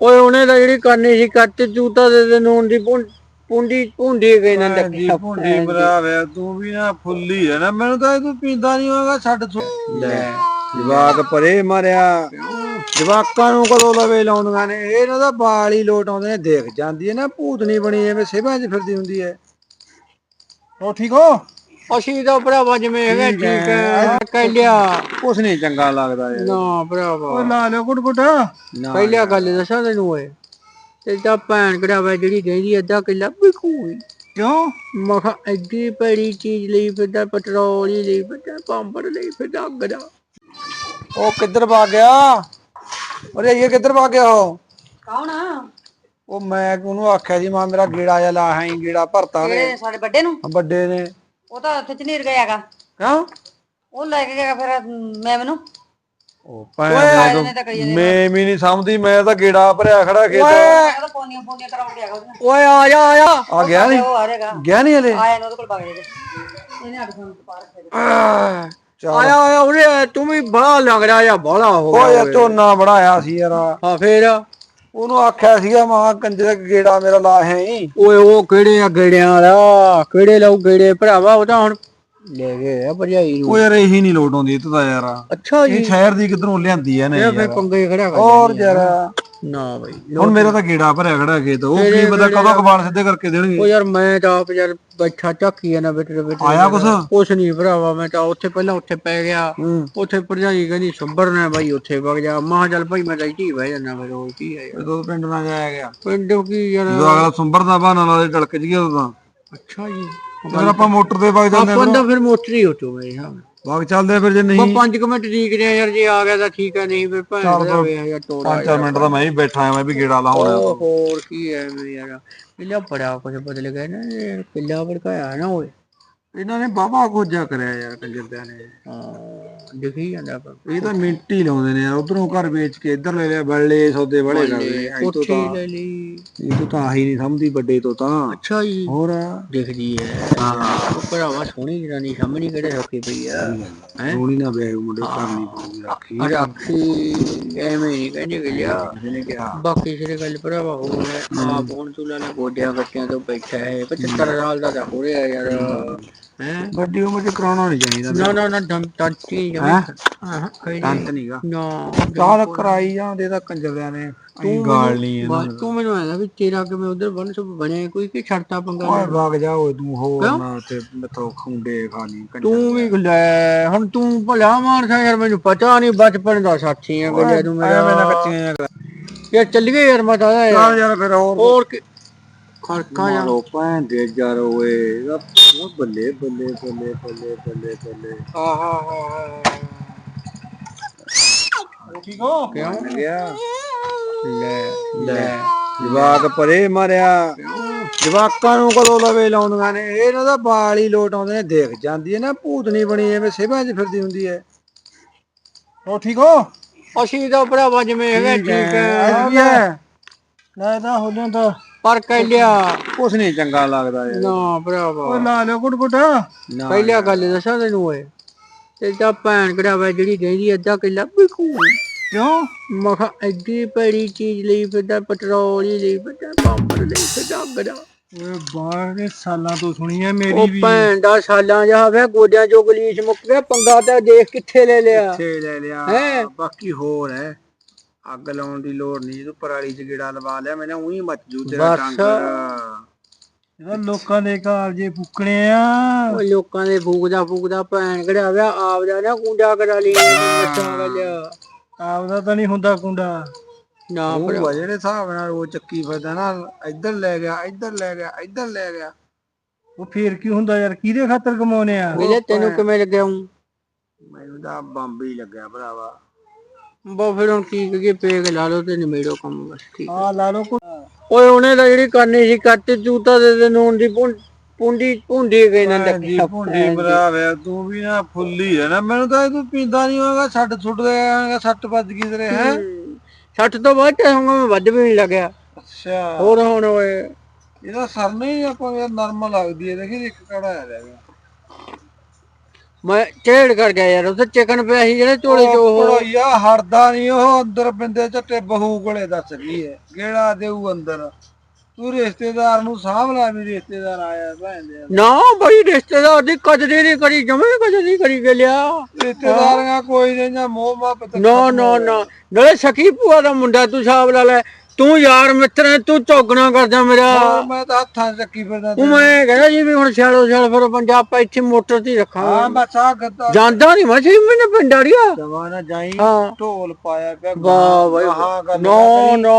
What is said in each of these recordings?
ਓਏ ਉਹਨੇ ਤਾਂ ਜਿਹੜੀ ਕਰਨੀ ਸੀ ਕੱਟ ਚੂਤਾ ਦੇ ਦੇ ਨੂਨ ਦੀ ਪੁੰਡੀ ਪੁੰਡੀ ਗਈ ਨਾ ਭੈਣ ਦੀ ਭੁੰਡੀ ਭਰਾਵੇ ਤੂੰ ਵੀ ਨਾ ਫੁੱਲੀ ਹੈ ਨਾ। ਮੈਨੂੰ ਤਾਂ ਇਹ ਤੂੰ ਪੀਂਦਾ ਨਹੀਂ ਹੋਗਾ ਛੱਡ ਲੈ ਜਵਾਕ ਪਰੇ ਮਾਰਿਆ। ਜਵਾਕਾਂ ਨੂੰ ਕਦੋਂ ਲਵੇ ਲਾਉਂਦੀਆਂ ਨੇ? ਇਹਨਾਂ ਦਾ ਬਾਲ ਹੀ ਲੋਟ ਆਉਂਦੇ ਨੇ। ਦੇਖ ਜਾਂਦੀ ਹੈ ਨਾ ਭੂਤਨੀ ਬਣੀ ਐਵੇਂ ਸੇਵਾਂ 'ਚ ਫਿਰਦੀ ਹੁੰਦੀ ਹੈ। ਹੋ ਠੀਕ ਹੋ? ਅਸੀਂ ਤਾਂ ਭਰਾਵਾ ਜਿਵੇਂ ਹੈਗਾ ਠੀਕ ਹੈ। ਕਹਿ ਲਿਆ। ਕੁਛ ਨਹੀਂ ਚੰਗਾ ਲੱਗਦਾ ਯਾਰ ਨਾ ਭਰਾਵਾ। ਲਾ ਲਿਓ ਗੁੱਟ ਗੁੱਟ ਪਹਿਲਿਆ ਗੱਲ ਦੱਸਾਂ ਤੈਨੂੰ ਓਏ। ਤੇ ਤਾਂ ਭੈਣ ਕਢਾਵਾ ਜਿਹੜੀ ਕਹਿੰਦੀ ਅੱਧਾ ਕਿੱਲਾ ਬਿਕੂਗੀ ਕਿਉਂ? ਮਖਾ ਐਡੀ ਭੈੜੀ ਚੀਜ਼ ਲਈ ਫਿਰਦਾ ਪੈਟਰੋਲ ਹੀ ਲਈ ਫਿਰਦਾ ਪੰਪਰ ਲਈ ਫਿਰਦਾ ਅੱਗ ਦਾ। ਉਹ ਕਿੱਧਰ ਭਾ ਗਿਆ? ਅਰੇ ਇਹ ਕਿੱਧਰ ਭਾ ਗਿਆ ਉਹ? ਕੌਣ? ਉਹ ਮੈਂ ਉਹਨੂੰ ਆਖਿਆ ਸੀ ਮਾਂ ਮੇਰਾ ਗੇੜਾ ਜਿਹਾ ਲਾ ਹੈ ਗੇੜਾ ਭਰਤਾ ਨੇ ਕਿਹੜੇ ਸਾਡੇ ਵੱਡੇ ਨੂੰ? ਵੱਡੇ ਨੇ। ਉਹ ਤਾਂ ਉੱਥੇ ਚਨੀਰ ਗਿਆਗਾ। ਕਿਉਂ? ਉਹ ਲੈ ਕੇ ਗਿਆ ਫਿਰ ਮੈਂ ਮੈਨੂੰ ਉਹ ਭੈਣ ਇਹਨੇ ਤਾਂ ਕਹੀ ਮੈਂ ਵੀ ਨਹੀਂ ਸਮਝਦੀ ਮੈਂ ਤਾਂ ਗੇੜਾ ਭਰਿਆ ਖੜਾ ਖੇਤ ਉਹਦਾ ਪੋਨੀਆਂ ਪੋਨੀਆਂ ਕਰਾਉਣ ਗਿਆ ਉਹਦੇ ਨਾਲ। ਓਏ ਆ ਜਾ ਆ ਜਾ। ਆ ਗਿਆ ਨਹੀਂ ਉਹ ਆ ਗਿਆ ਨਹੀਂ ਹਲੇ? ਆਇਆ ਨਾ ਉਹਦੇ ਕੋਲ ਜਾਏਗਾ ਇਹਨੇ ਅੱਡ ਫੋਨ ਪਾ ਰੱਖਿਆ ਚੱਲ। ਆਇਆ ਆਇਆ ਉਰੇ ਤੂੰ ਵੀ ਬੜਾ ਲੱਗ ਰਿਹਾ ਜਾਂ ਬੜਾ ਹੋ ਉਹ ਯਾਰ ਝੋਨਾ ਬਣਾਇਆ ਸੀ ਯਾਰ। ਹਾਂ ਫੇਰ? ਉਹਨੂੰ ਆਖਿਆ ਸੀਗਾ ਮਾਂ ਕੰਜਰ ਗੇੜਾ ਮੇਰਾ ਲਾ ਹੈ ਓਏ ਉਹ ਕਿਹੜੇ ਆ ਗੇੜਿਆਂ ਵਾਲਾ ਕਿਹੜੇ ਲਾਉ ਗੇੜੇ? ਭਰਾਵਾ ਉਹ ਤਾਂ ਹੁਣ ਲੈ ਗਏ ਆ ਭਰਜਾਈ ਨੂੰ। ਉਹ ਯਾਰ ਇਹੀ ਨਹੀਂ ਲੋਟ ਆਉਂਦੀ ਇਹ ਤਾਂ ਯਾਰ ਅੱਛਾ ਜੀ। ਇਹ ਸ਼ਹਿਰ ਦੀ ਕਿਧਰੋਂ ਲਿਆਂਦੀ ਐ ਨੇ ਇਹ ਫੇ ਪੰਗੇ ਖੜਾ ਕਰ ਹੋਰ ਯਾਰ। ਨਾ ਬਈ। ਹੁਣ ਮੇਰਾ ਤਾਂ ਗੇੜਾ ਭਰਿਆ ਖੜਾ ਖੇਤ ਉਹ ਕੀ ਪਤਾ ਕਦੋਂ ਕਬਾਲ ਸਿੱਧੇ ਕਰਕੇ ਉਹ ਦੇਣਗੇ ਯਾਰ ਮੈਂ ਤਾਂ ਆਪ ਯਾਰ ਬੈਠਾ ਝਾਕੀ ਆ ਨਾ ਬੇਟੇ ਬੇਟੇ ਆਇਆ ਕੁਛ? ਕੁਛ ਨਹੀਂ ਭਰਾਵਾ ਮੈਂ ਤਾਂ ਉੱਥੇ ਪਹਿਲਾਂ ਉੱਥੇ ਪੈ ਗਿਆ। ਹੂੰ। ਉੱਥੇ ਭਰਜਾਈ ਕਹਿੰਦੀ ਸੰਭਰਨਾ ਬਾਈ ਉੱਥੇ ਵਗ ਜਾ। ਮਾਂ ਚੱਲ ਭਾਈ ਮੈਂ ਤਾਂ ਇੱਥੇ ਬਹਿ ਜਾਣਾ ਫਿਰ ਹੋਰ ਕੀ ਹੈ ਯਾਰ। ਜਦੋਂ ਪਿੰਡ ਨਾਲ ਜਾਇਆ ਗਿਆ। ਪਿੰਡ ਕੀ ਯਾਰ? ਜਦੋਂ ਅਗਲਾ ਸੁੰਬਰ ਦਾ ਬਹਾਨਾ ਲਾ ਦੇ ਟਲਕ ਜੀ ਉਦੋਂ ਤਾਂ। ਅੱਛਾ ਜੀ। ਫਿਰ ਆਪਾਂ ਮੋਟਰ ਤੇ ਵਗ ਜਾਂਦੇ ਆਪਾਂ ਤਾਂ ਫਿਰ ਮੋਟਰ ਹੀ ਹੋਟੋ ਮੇਰੇ ਹਿਸਾਬ ਵਗ ਚੱਲਦੇ ਆ ਫਿਰ ਜੇ ਨਹੀਂ 5 ਮਿੰਟ ਠੀਕ ਰਿਹਾ ਯਾਰ ਜੇ ਆ ਗਿਆ ਤਾਂ ਠੀਕ ਹੈ ਨਹੀਂ ਫਿਰ ਭੈਣ ਦਾ ਵੇ ਯਾਰ ਟੋੜਾ 5-4 ਮਿੰਟ ਤਾਂ ਮੈਂ ਵੀ ਬੈਠਾ ਆ ਮੈਂ ਵੀ ਗੇੜਾ ਲਾਉਣਾ ਹੋਰ ਕੀ ਹੈ ਮੇਰੇ ਯਾਰ। ਕਿੱਲਾ ਬੜਾ ਕੁਝ ਬਦਲ ਗਿਆ ਨਾ ਇਹ ਕਿੱਲਾ ਭੜਕਾਇਆ ਨਾ ਓਏ। ਇਹਨਾਂ ਨੇ ਬਾਬਾ ਖੋਜਾ ਕਰਿਆ ਯਾਰ ਕੰਜਰਦਿਆਂ ਨੇ। ਹਾਂ ਦਿਖੀ ਜਾਂਦਾ ਪਰ ਇਹ ਤਾਂ ਮਿੰਟ ਹੀ ਲਾਉਂਦੇ ਨੇ ਯਾਰ ਉਧਰੋਂ ਘਰ ਵੇਚ ਕੇ ਇੱਧਰ ਲੈ ਲਿਆ ਬੱਲੇ ਸੌਦੇ ਬੜੇ ਕਰਦੇ ਐ ਤੋਂ ਤਾਂ ਲੈ ਲਈ। ਇਹ ਤੋਂ ਤਾਂ ਆਹੀ ਨਹੀਂ ਸਮਝਦੀ ਵੱਡੇ ਤੋਂ ਤਾਂ। ਅੱਛਾ ਜੀ। ਹੋਰ? ਦਿਖਦੀ ਹੈ। ਉਹ ਭਰਾਵਾ ਸੋਹਣੀ ਜਨਾਨੀ ਸਾਹਮਣੇ ਕਿਹੜੇ ਰੱਖੀ ਪਈ ਆ? ਹੈ? ਸੋਣੀ ਨਾ ਬੈ ਮੁੰਡੇ ਕਰਨੀ ਪਊਗੀ ਰੱਖੀ। ਰੱਖੀ ਐਵੇਂ ਨਹੀਂ ਕਹਿੰਦੇ ਕਿ ਲਿਆ। ਕਿਹਾ ਬਾਕੀ ਸਿਰੇ ਗੱਲ ਭਰਾਵਾ ਹੋ ਗਿਆ ਆਪ ਹੁਣ ਤੂੰ ਲੈਣਾ ਗੋਡਿਆਂ ਗੱਟਿਆਂ ਤੋਂ ਬੈਠਾ ਹੈ 75 ਸਾਲ ਦਾ ਤਾਂ ਹੋ ਰਿਹਾ ਯਾਰ। ਹੈ? ਵੱਡੀ ਉਮਰ ਚ ਕਰਾਉਣਾ ਨਹੀਂ ਚਾਹੀਦਾ ਨਾ ਨਾ ਨਾ ਦਮ ਟੰਟੀ ਜਮਾ ਹਾਂ ਕੋਈ ਨਹੀਂ। ਅੰਤ ਨਹੀਂਗਾ ਨਾ ਚਾਲ ਕਰਾਈ ਜਾਂਦੇ ਤਾਂ ਕੰਜਰਦਿਆਂ ਨੇ। ਤੂੰ ਗਾਲ ਨਹੀਂ ਇਹਨਾਂ ਬਸ ਤੂੰ ਮੈਨੂੰ ਐਂ ਵੀ ਤੇਰਾ ਕਿਵੇਂ ਉਧਰ ਬਣ ਸਭ ਬਣਿਆ ਕੋਈ ਕਿ ਛੜਤਾ ਪੰਗਾ ਓਏ ਵਗ ਜਾ ਓਏ ਤੂੰ ਹੋਰ ਨਾ ਤੇ ਮੈਥੋਂ ਖੁੰਡੇ ਖਾਣੀ ਤੂੰ ਵੀ ਲੈ ਹੁਣ ਤੂੰ ਭਲਾ ਮਾਰਦਾ ਯਾਰ ਮੈਨੂੰ ਪਤਾ ਨਹੀਂ ਬਚਪਨ ਦਾ ਸਾਥੀ ਆ ਗੱਲਿਆ ਤੂੰ ਆਇਆ ਮੈਂ ਨਾ ਮੇਰਾ ਕੱਚੀਆਂ ਯਾਰ ਚੱਲ ਗਏ ਯਾਰ ਮੈਂ ਤਾਂ ਆਇਆ ਯਾਰ। ਯਾਰ ਫਿਰ ਹੋਰ ਹੋਰ ਕੀ ਖੜਕਾ ਮਾਰੋ ਭੈਣ ਦੇ ਯਾਰ ਓਏ ਉਹ ਬੱਲੇ ਬੱਲੇ ਬੱਲੇ ਬੱਲੇ ਬੱਲੇ ਬੱਲੇ। ਆਹਾ ਹਾ ਠੀਕ ਹੋ ਕਿਉਂ? ਗਿਆ। ਲੈ ਲੈ। ਜਵਾਕ ਪਰੇ ਮਾਰਿਆ। ਜਵਾਕਾਂ ਨੂੰ ਕਦੋਂ ਲਵੇ ਲਾਉਂਦੀਆਂ ਨੇ। ਇਹਨਾਂ ਦਾ ਬਾਲ ਹੀ ਲੋਟ ਆਉਂਦੇ ਨੇ। ਦੇਖ ਜਾਂਦੀ ਹੈ ਨਾ ਭੂਤਨੀ ਬਣੀ ਐਵੇਂ ਸੇਵਾਂ 'ਚ ਫਿਰਦੀ ਹੁੰਦੀ ਹੈ। ਹੋ ਠੀਕ ਹੋ? ਅਸੀਂ ਤਾਂ ਭਰਾਵਾ ਜਿਵੇਂ ਹੈਗਾ ਠੀਕ ਹੈ। ਕੀ ਹੈ। ਨਾ ਤਾਂ ਹੋਲਿਆਂ ਤਾਂ ਪਰ ਕਹਿ ਲਿਆ ਕੁਛ ਨਹੀਂ ਚੰਗਾ ਲੱਗਦਾ ਯਾਰ। ਨਾ ਭਰਾਵਾ। ਲਾ ਲਿਓ ਗੁੱਟ ਗੁੱਟ ਪਹਿਲਿਆ ਗੱਲ ਦੱਸਾਂ ਤੈਨੂੰ ਓਏ। ਤੇ ਤਾਂ ਭੈਣ ਕਢਾਵਾ ਜਿਹੜੀ ਕਹਿੰਦੀ ਅੱਧਾ ਕਿੱਲਾ ਬਿਕੂਗੀ ਕਿਉਂ? ਮਖਾ ਐਡੀ ਭੈੜੀ ਚੀਜ਼ ਲਈ ਫਿਰਦਾ ਪੈਟਰੋਲ ਹੀ ਲਈ ਫਿਰਦਾ ਪੰਪਰ ਲਈ ਫਿਰਦਾ ਦਾ ਓਏ ਬਾਹਰ ਦੇ ਸਾਲਾਂ ਤੋਂ ਸੁਣੀ ਹੈ ਮੇਰੀ ਉਹ ਭੈਣ ਦਾ ਸਾਲਾਂ ਜਾ ਵੇ ਗੋਡਿਆਂ ਚੋਂ ਗਲੀਚ ਮੁੱਕ ਗਿਆ ਪੰਗਾ ਤਾਂ ਦੇਖ ਕਿੱਥੇ ਲੈ ਲਿਆ। ਛੇ ਲੈ ਲਿਆ? ਹੈਂ? ਬਾਕੀ ਹੋਰ ਹੈ ਅੱਗ ਲਾਉਣ ਦੀ ਲੋੜ ਨਹੀਂ ਤੂੰ ਪਰਾਲੀ 'ਚ ਗੇੜਾ ਲਵਾ ਲਿਆ ਮੈਨਾਂ ਉਹੀ ਮੱਚ ਜੂ ਤੇਰਾ ਬਸ। ਇਹ ਲੋਕਾਂ ਦੇ ਘਰ ਜੇ ਫੁੱਕਣੇ ਆ। ਉਹ ਲੋਕਾਂ ਦੇ ਫੂਕਦਾ ਫੂਕਦਾ ਭੈਣ ਕਢਾਵਾ ਆਪ ਦਾ ਨਾ ਕੁੰਡਾ ਕਰਾ ਲਈ ਆਪਦਾ ਤਾਂ ਨਹੀਂ ਹੁੰਦਾ ਕੁੰਡਾ। ਨਾ ਉਹ ਜਿਹੜੇ ਹਿਸਾਬ ਨਾਲ ਉਹ ਚੱਕੀ ਫਿਰਦਾ ਨਾ ਇੱਧਰ ਲੈ ਗਿਆ ਇੱਧਰ ਲੈ ਗਿਆ ਇੱਧਰ ਲੈ ਗਿਆ। ਉਹ ਫੇਰ ਕੀ ਹੁੰਦਾ ਯਾਰ ਕਿਹਦੇ ਖਾਤਰ ਕਮਾਉਨੇ ਆ? ਮੇਰੇ ਤੈਨੂੰ ਕਿਵੇਂ ਲੱਗਿਆ ਹੂੰ ਮੈਨੂੰ ਤਾਂ ਬੰਬ ਹੀ ਲੱਗਿਆ ਭਰਾਵਾ। ਬਾ ਫਿਰ ਹੁਣ ਕੀ ਕਰੀਏ ਪੇਗ ਲਾ ਲਓ ਤੇ ਨਿਮੇੜੋ ਕੰਮ ਬਸ ਠੀਕ ਆ ਲਾ ਲੋ ਓਏ ਉਹਨੇ ਤਾਂ ਜਿਹੜੀ ਕਰਨੀ ਸੀ ਕੱਟ ਚੂਤਾ ਦੇ ਦੇ ਨੂਨ ਦੀ ਪੁੰਡੀ ਪੁੰਡੀ ਗਈ ਨਾ ਜੀ ਭੁੰਡੀ ਭਰਾਵੇ ਤੂੰ ਵੀ ਨਾ ਫੁੱਲੀ ਹੈ ਨਾ। ਮੈਨੂੰ ਤਾਂ ਤੂੰ ਪੀਂਦਾ ਨਹੀਂ ਹੋਗਾ ਛੱਡ ਛੁੱਟ ਦੇਗਾ ਸੱਟ ਵੱਜ ਗਈ ਤੇਰੇ ਹੈ? 60 ਤੋਂ ਬਾਅਦ ਤੇ ਹੁਣ ਮੈਂ ਵੱਧ ਵੀ ਨਹੀਂ ਲੱਗਿਆ। ਅੱਛਾ। ਹੋਰ ਹੁਣ ਓਏ। ਇਹਦਾ ਸਰ ਨਹੀਂ ਆਪਾਂ ਯਾਰ ਨਰਮ ਲੱਗਦੀ ਹੈ ਦੇਖੀ ਇੱਕ ਕੜਾ ਆ ਰਿਹਾ ਮੈਂ ਢੇੜ ਕਰ ਗਿਆ ਯਾਰ ਉੱਥੇ ਚਿਕਨ ਪਿਆ ਸੀ ਜਿਹੜੇ ਝੋਲੇ ਚ ਉਹ ਪੜੋਈਆ ਹੜਦਾ ਨਹੀਂ ਉਹ ਅੰਦਰ ਬਿੰਦੇ ਝੱਟੇ ਬਹੂ ਕੋਲੇ ਦੱਸ ਕੀ ਹੈ ਕਿਹੜਾ ਦੇਊ ਅੰਦਰ? ਤੂੰ ਰਿਸ਼ਤੇਦਾਰ ਨੂੰ ਸਾਂਭ ਲਾ ਵੀ ਰਿਸ਼ਤੇਦਾਰ ਆਇਆ ਭੈਣ ਦੇ ਨਾ ਬਈ ਰਿਸ਼ਤੇਦਾਰ ਦੀ ਕਦਰ ਨਹੀਂ ਕਰੀ ਜਮੇ ਨਹੀਂ ਕਰੀ ਗਲਿਆ ਰਿਸ਼ਤੇਦਾਰੀਆਂ ਕੋਈ ਨਹੀਂ ਜਾਂ ਮੋਹ ਮੁਹੱਬਤ ਨਾ ਨਾ ਨਾ ਨਾਲੇ ਸਖੀ ਭੂਆ ਦਾ ਮੁੰਡਾ ਤੂੰ ਸਾਹਬ ਲਾ ਲੈ। ਤੂੰ ਯਾਰ ਮਿੱਤਰ ਹੈ, ਤੂੰ ਚੌਗਣਾ ਕਰਦਾ ਮੇਰਾ। ਹੋਰ ਮੈਂ ਤਾਂ ਹੱਥਾਂ 'ਚ ਚੱਕੀ ਫਿਰਦਾ ਉਹ ਮੈਂ ਕਹਿੰਦਾ ਜੀ ਵੀ ਹੁਣ ਛਾਲੋ ਛਾਲ ਫਿਰ ਪੰਜਾਬ ਆਪਾਂ ਇੱਥੇ ਮੋਟਰ ਤੇ ਹੀ ਹਾਂ ਬਸ ਆ ਗੱਦਾ ਜਾਂਦਾ ਨਹੀਂ ਮੈਂ ਜੀ ਮੈਨੂੰ ਪਿੰਡਾੜੀਆ ਜਵਾਨਾ ਜਾਈ ਹਾਂ। ਢੋਲ ਪਾਇਆ ਪਿਆ ਵਾਹ ਹਾਂ ਗੱਲ ਨੋ ਨੋ।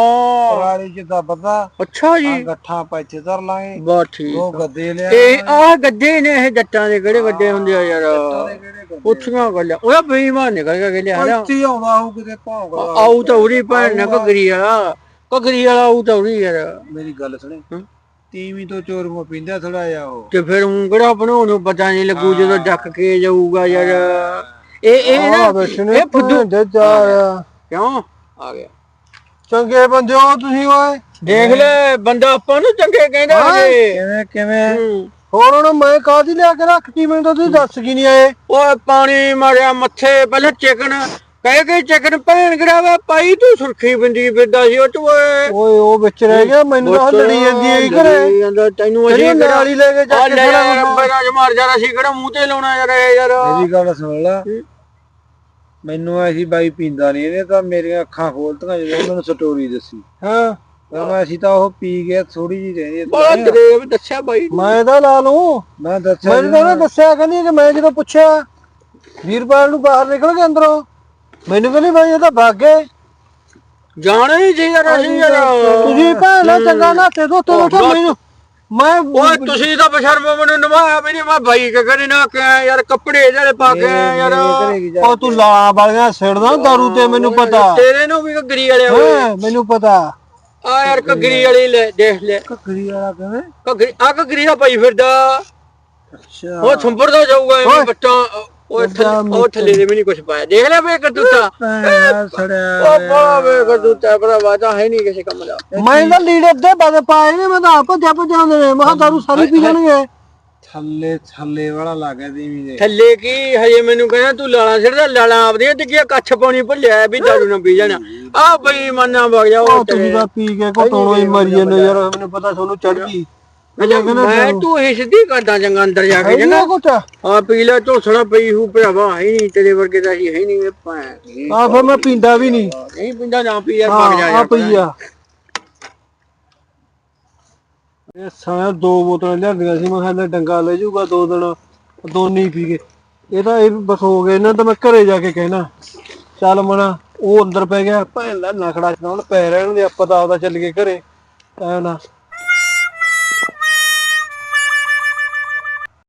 ਪਰਾਲੀ ਚ ਦੱਬਦਾ। ਅੱਛਾ ਆ ਜੀ ਗੱਠਾਂ ਪਾ ਇੱਥੇ ਧਰ ਲਾਂਗੇ। ਬਾ ਠੀਕ ਉਹ ਗੱਦੇ ਲਿਆ ਇਹ ਆਹ ਗੱਦੇ ਨੇ ਇਹ ਜੱਟਾਂ ਦੇ ਕਿਹੜੇ ਵੱਡੇ ਹੁੰਦੇ ਆ ਯਾਰ? ਕਿਹੜੇ ਗੱਦੇ ਉੱਥੀਆਂ ਗੱਲਾਂ ਉਹ ਬੇਈਮਾਨ ਨਿਕਲ ਗਿਆ ਕਹਿੰਦੇ ਹਨਾ? ਇੱਥੇ ਹੀ ਆਉਂਦਾ ਹੋਊ ਕਿਤੇ ਭੌਂਕਦਾ ਆਉ ਤਾਂ ਉਰੀ ਭੈਣ ਨਾ ਘਗਰੀ ਵਾਲਾ। ਘਗਰੀ ਵਾਲਾ ਤਾਂ ਉਰੀ ਯਾਰ। ਮੇਰੀ ਗੱਲ ਸੁਣੇ? ਤੀਵੀਂ ਤੋਂ ਚੋਰ ਮੋ ਪੀਂਦਾ ਥੋੜਾ ਜਿਹਾ ਉਹ। ਤੇ ਫਿਰ ਊਂ ਕਿਹੜਾ ਬਣਾਉਣ ਨੂੰ ਪਤਾ ਨਹੀਂ ਲੱਗੂ ਜਦੋਂ ਡੱਕ ਕੇ ਜਾਊਗਾ ਯਾਰ। ਇਹ ਇਹ ਨਾ ਇਹ ਫੁੱਦੂ ਦੇ ਚਾਰ। ਕਿਉਂ? ਆ ਗਿਆ। ਚੰਗੇ ਬੰਦੇ ਹੋ ਤੁਸੀਂ ਓਏ। ਦੇਖ ਲੈ ਬੰਦਾ ਆਪਾਂ ਨੂੰ ਚੰਗੇ ਕਹਿੰਦਾ ਜੇ ਕਿਵੇਂ ਕਿਵੇਂ? ਹੂੰ। ਹੋਰ ਹੁਣ ਮੈਂ ਕਾਹਦੀ ਲਿਆ ਕੇ ਰੱਖਤੀ ਮੈਨੂੰ ਤਾਂ ਤੁਸੀਂ ਦੱਸ ਕੀ ਨਹੀਂ ਆਏ। ਓਏ ਪਾਣੀ ਮਾਰਿਆ ਮੱਥੇ ਪਹਿਲਾਂ ਚਿਕਨ ਕਹਿ ਕੇ ਚਿਕਨ ਭੈਣ ਕਰਾਵਾ ਪਾਈ ਤੂੰ ਸੁਰਖੀ ਬਿੰਦੀ ਫਿਰਦਾ ਸੀ ਉਹ ਚ ਓਏ। ਓਏ ਉਹ ਵਿੱਚ ਰਹਿ ਗਿਆ ਮੈਨੂੰ ਤਾਂ ਲੜੀ ਜਾਂਦੀ ਹੈ ਘਰੇ। ਜਾਂਦਾ, ਤੈਨੂੰ ਅਸੀਂ ਨਾਲ ਹੀ ਲੈ ਕੇ ਜਾ ਕੇ ਸਾਰਾ ਯਾਰ ਕੁਛ। ਬੜਾ ਜਮਾਰ ਜਾਣਾ ਸੀ ਕਿਹੜਾ ਮੂੰਹ ਤੇ ਲਾਉਣਾ ਯਾਰ ਇਹ ਯਾਰ। ਮੇਰੀ ਗੱਲ ਸੁਣ ਲੈ। ਮੈਨੂੰ ਐਸੀ ਬਾਈ ਪੀਂਦਾ ਨਹੀਂ ਇਹਨੇ ਤਾਂ ਮੇਰੀਆਂ ਅੱਖਾਂ ਖੋਲਤੀਆਂ ਜਦੋਂ ਮੈਨੂੰ ਸਟੋਰੀ ਦੱਸੀ। ਹਾਂ। ਮੈਂ ਅਸੀਂ ਤਾਂ ਉਹ ਪੀ ਗਿਆ ਥੋੜੀ ਜੀ ਰਹਿੰਦੀ ਬੜਾ ਦਰੇਵ ਦੱਸਿਆ ਬਾਈ ਮੈਂ ਤਾਂ ਲਾ ਲੂੰ ਮੈਂ ਦੱਸਿਆ ਮੈਨੂੰ ਤਾਂ ਦੱਸਿਆ ਕਹਿੰਦੀ ਕਿ ਮੈਂ ਜਦੋਂ ਪੁੱਛਿਆ ਵੀਰਪਾਲ ਨੂੰ ਬਾਹਰ ਨਿਕਲ ਕੇ ਅੰਦਰੋਂ। ਮੈਨੂੰ ਕਹਿੰਦੀ ਬਾਈ ਇਹ ਤਾਂ ਭੱਗ ਜਾਣਾ ਹੀ ਸੀ ਯਾਰ ਅਸੀਂ ਯਾਰ। ਤੁਸੀਂ ਭੈਣ ਚੰਗਾ ਨਾ ਤੇ ਦੋ ਤੋ ਮੈਨੂੰ। ਮੈਂ ਓਏ ਤੁਸੀਂ ਤਾਂ ਬਸ਼ਰਮ ਮੈਨੂੰ ਨਵਾਇਆ ਵੀ ਨਹੀਂ ਮੈਂ ਬਾਈ ਕੇ ਕਰੇ ਨਾ ਕਿ ਯਾਰ ਕੱਪੜੇ ਜਿਹੜੇ ਪਾ ਕੇ ਯਾਰ। ਉਹ ਤੂੰ ਲਾ ਵਾਲੀਆਂ ਸਿੜਦਾ ਦਾਰੂ ਤੇ ਮੈਨੂੰ ਪਤਾ। ਤੇਰੇ ਨੂੰ ਵੀ ਘਗਰੀ ਵਾਲੇ ਹੋਏ। ਮੈਨੂੰ ਪਤਾ। ਆ ਯਾਰ ਘਗਰੀ ਵਾਲੀ ਲੈ ਦੇਖ ਲੈ। ਕੱਕਰੀ ਵਾਲਾ ਕਿਵੇਂ? ਘਗਰੀ ਆ ਘਗਰੀ ਦਾ ਭਾਈ ਫਿਰਦਾ। ਅੱਛਾ। ਉਹ ਸੰਭਰਦਾ ਜਾਊਗਾ ਐਵੇਂ ਬੱਟਾ ਉਹ ਥੱਲੇ ਉਹ ਥੱਲੇ ਦੇ ਵੀ ਨਹੀਂ ਕੁਝ ਪਾਇਆ। ਦੇਖ ਲੈ ਵੇ ਸੜਿਆ ਉਹ ਬਾ ਵੇ ਕਰਤੂਤਾ ਭਰਾਵਾ ਤਾਂ ਹੈ ਨਹੀਂ ਕਿਸੇ ਕੰਮ ਦਾ। ਮੈਂ ਤਾਂ ਲੀੜੇ ਦੇ ਬਦ ਪਾਏ ਨੇ ਮੈਂ ਤਾਂ ਆਪ ਭੱਜਿਆ ਭੱਜਾਉਂਦੇ ਨੇ। ਮੈਂ ਕਿਹਾ ਦਾਰੂ ਸਾਰੀ ਪੀ ਜਾਣਗੇ। ਥੱਲੇ ਥੱਲੇ ਵਾਲਾ ਲੱਗ ਦੀਵੀ ਦੇ ਥੱਲੇ ਕੀ? ਹਜੇ ਮੈਨੂੰ ਕਹਿੰਦਾ ਤੂੰ ਲਾਲਾਂ ਸਿਰਦਾ ਲਾਲਾਂ ਆਪਦੀਆਂ ਤੇ ਕੀ ਕੱਛ ਪਾਉਣੀ ਭੁੱਲਿਆ ਵੀ ਦਾਰੂ ਨਾ ਪੀ ਜਾਣਾ। ਆ ਬਈ ਮੰਨਾ ਵਗ ਜਾ ਉਹ ਤੁਸੀਂ ਤਾਂ ਪੀ ਕੇ ਘਟੋਣੋ ਹੀ ਮਰੀ ਜਾਂਦੇ ਯਾਰ। ਮੈਨੂੰ ਪਤਾ ਤੁਹਾਨੂੰ ਚੜ ਗਈ ਮੈਂ ਤੂੰ ਇਹ ਸਿੱਧੀ ਕਰਦਾ ਚੰਗਾ ਅੰਦਰ ਜਾ ਕੇ ਚੰਗਾ। ਕੁਛ ਆ ਪੀ ਲੈ ਝੋਸੜਾ ਪਈ ਹੂ ਭਰਾਵਾ ਹੈ ਨਹੀਂ ਤੇਰੇ ਵਰਗੇ ਦਾ ਹੀ ਹੈ ਨਹੀਂ ਇਹ ਭੈਣ ਦੀ। ਆ ਫਿਰ ਮੈਂ ਪੀਂਦਾ ਵੀ ਨਹੀਂ। ਨਹੀਂ ਪਿੰਡਾ ਨਾ ਪੀ ਯਾਰ ਵਗ ਜਾ ਆ ਯਾਰ ਪਈ ਆ। ਇਹ ਸਾਰਾ ਦੋ ਬੋਤਲਾਂ ਲਿਆਂਦੀਆਂ ਸੀ ਮੈਂ ਕਿਹਾ ਲੈ ਡੰਗਾ ਲੈ ਜਾਊਗਾ ਦੋ ਦਿਨ ਦੋਨੀ ਪੀ ਗਏ ਇਹ ਤਾਂ ਇਹ ਬਸ ਹੋ ਗਏ ਇਹਨਾਂ ਤਾਂ ਮੈਂ ਘਰੇ ਜਾ ਕੇ ਕਹਿਣਾ। ਚੱਲ ਮਣਾ ਉਹ ਅੰਦਰ ਪੈ ਗਿਆ ਭੈਣ ਦਾ ਨਖੜਾ ਚਲਾਉਣ ਪੈ ਰਹਿਣ ਦੇ ਆਪਾਂ ਤਾਂ ਆਪਦਾ ਚੱਲ ਗਏ ਘਰੇ। ਐ ਨਾ।